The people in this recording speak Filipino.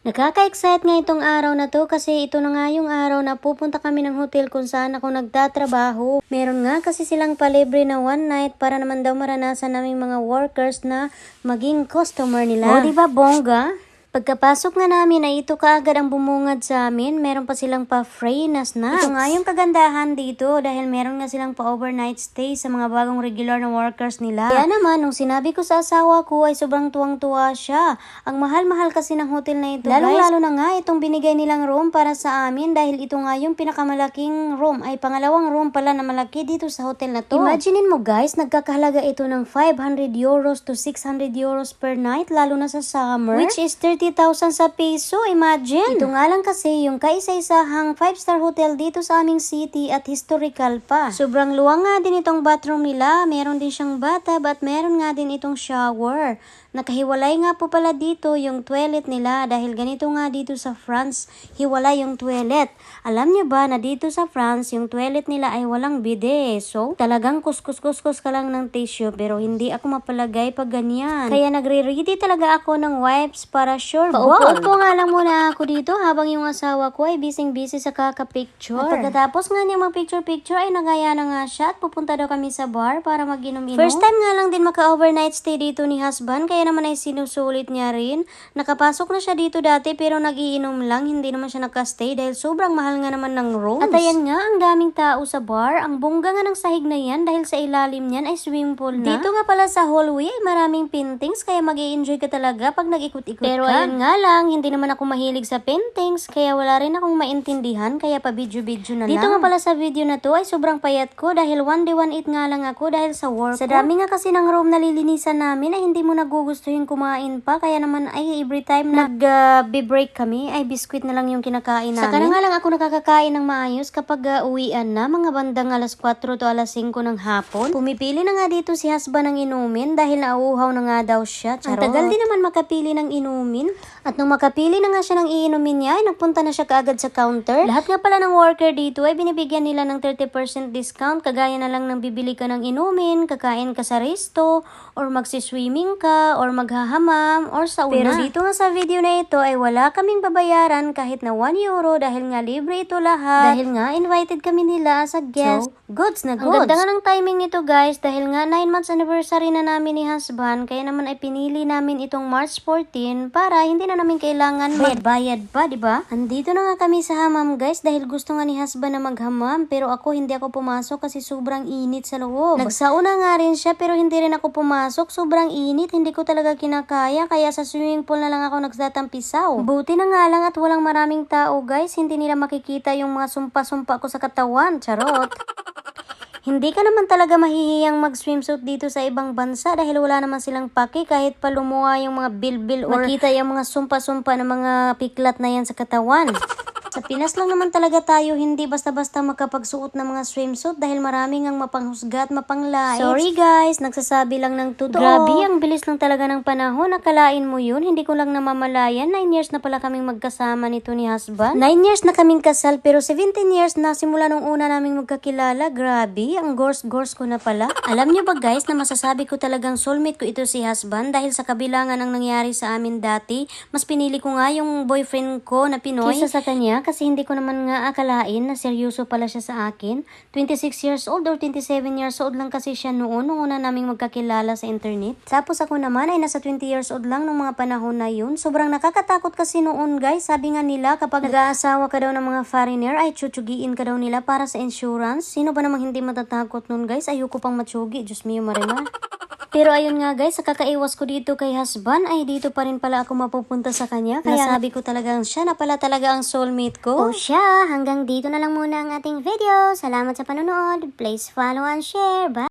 Nakaka-excite nga itong araw na to kasi ito na nga yung araw na pupunta kami ng hotel kung saan ako nagtatrabaho. Meron nga kasi silang palibre na one night para naman daw maranasan naming mga workers na maging customer nila. O, di ba bongga? Pagkapasok nga namin ay ito kaagad ang bumungad sa amin. Meron pa silang pa-free na snacks. Ito nga yung kagandahan dito dahil meron nga silang pa-overnight stay sa mga bagong regular na workers nila. Kaya naman, nung sinabi ko sa asawa ko ay sobrang tuwang-tuwa siya. Ang mahal-mahal kasi ng hotel na ito, Lalong-lalo na nga itong binigay nilang room para sa amin dahil ito nga yung pinakamalaking room ay pangalawang room pala na malaki dito sa hotel na to. Imaginein mo guys, nagkakahalaga ito ng 500 euros to 600 euros per night lalo na sa summer. Which is 30,000 sa piso, imagine. Ito nga lang kasi yung kaisa-isahang 5-star hotel dito sa aming city at historical pa. Sobrang luwang nga din itong bathroom nila. Meron din siyang bathtub at meron nga din itong shower. Nakahiwalay nga po pala dito yung toilet nila dahil ganito nga dito sa France, hiwalay yung toilet. Alam niyo ba na dito sa France, yung toilet nila ay walang bide. So, talagang kuskus-kuskus ka lang ng tissue pero hindi ako mapalagay pag ganyan. Kaya nagre-ready talaga ako ng wipes para sure ball. Paupo nga lang muna ako dito habang yung asawa ko ay busy-busy sa kaka-picture. At pagkatapos nga niya mag-picture-picture ay nagaya na nga siya at pupunta daw kami sa bar para mag-inom-inom. First time nga lang din maka-overnight stay dito ni husband kaya naman ay sinusulit niya rin. Nakapasok na siya dito dati pero nagiinom lang, hindi naman siya nakastay dahil sobrang mahal nga naman ng rooms. At ayan nga, ang daming tao sa bar. Ang bongga nga ng sahig na yan dahil sa ilalim niyan ay swimming pool na. Dito nga pala sa hallway ay maraming paintings kaya mag enjoy ka talaga pag nag-ikot-ikot pero ka. Pero ayun nga lang, hindi naman ako mahilig sa paintings kaya wala rin akong maintindihan kaya pa video-video na Dito lang. nga pala sa video na to ay sobrang payat ko dahil one day one eat nga lang ako dahil sa work Sa dami nga kasi ng room na lilinisan namin ay hindi mo nagugustuhin kumain pa kaya naman ay every time nag-be-break kami ay biskwit na lang yung kinakain namin. Saka na nga lang ako nakakakain ng maayos kapag uh, uwian na mga bandang alas 4 to alas 5 ng hapon. Pumipili na nga dito si husband ng inumin dahil nauuhaw na nga daw siya. Charot. Ang tagal din naman makapili ng inumin. At nung makapili na nga siya ng iinumin niya ay nagpunta na siya kaagad sa counter. Lahat nga pala ng worker dito ay binibigyan nila ng 30% discount kagaya na lang ng bibili ka ng inumin, kakain ka sa resto, or magsiswimming ka, or maghahamam, or sa una. Pero dito nga sa video na ito ay wala kaming babayaran kahit na 1 euro dahil nga libre ito lahat. Dahil nga invited kami nila as a guest. So, goods na goods. Ang ganda nga ng timing nito guys dahil nga 9 months anniversary na namin ni husband kaya naman ay pinili namin itong March 14 para hindi na namin kailangan magbayad pa, di ba? Andito na nga kami sa hamam guys dahil gusto nga ni husband na maghamam pero ako hindi ako pumasok kasi sobrang init sa loob. Nagsauna nga rin siya pero hindi rin ako pumasok. Sobrang init, hindi ko talaga kinakaya kaya sa swimming pool na lang ako nagtatampisaw. Buti na nga lang at walang maraming tao guys, hindi nila makikita yung mga sumpa-sumpa ko sa katawan. Charot. Hindi ka naman talaga mahihiyang mag-swimsuit dito sa ibang bansa dahil wala naman silang paki kahit pa lumuha yung mga bilbil or makita yung mga sumpa-sumpa na mga piklat na yan sa katawan. Sa Pinas lang naman talaga tayo hindi basta-basta makapagsuot ng mga swimsuit dahil maraming ang mapanghusga at mapanglait. Sorry guys, nagsasabi lang ng totoo. Grabe, ang bilis lang talaga ng panahon. Nakalain mo yun, hindi ko lang namamalayan. 9 years na pala kaming magkasama nito ni husband. 9 years na kaming kasal pero 17 years na simula nung una naming magkakilala. Grabe, ang gors-gors ko na pala. Alam niyo ba guys na masasabi ko talagang soulmate ko ito si husband dahil sa kabilangan ng nangyari sa amin dati, mas pinili ko nga yung boyfriend ko na Pinoy kaysa sa kanya kasi hindi ko naman nga akalain na seryoso pala siya sa akin. 26 years old or 27 years old lang kasi siya noon nung una naming magkakilala sa internet. Tapos ako naman ay nasa 20 years old lang nung mga panahon na yun. Sobrang nakakatakot kasi noon guys. Sabi nga nila kapag nag-aasawa ka daw ng mga foreigner ay chuchugiin ka daw nila para sa insurance. Sino ba namang hindi matatakot noon guys? Ayoko pang matsugi. Diyos mio marima. Pero ayun nga guys, sa kakaiwas ko dito kay husband, ay dito pa rin pala ako mapupunta sa kanya. Kaya sabi ko talagang siya na pala talaga ang soulmate ko. O siya, hanggang dito na lang muna ang ating video. Salamat sa panonood. Please follow and share. Bye!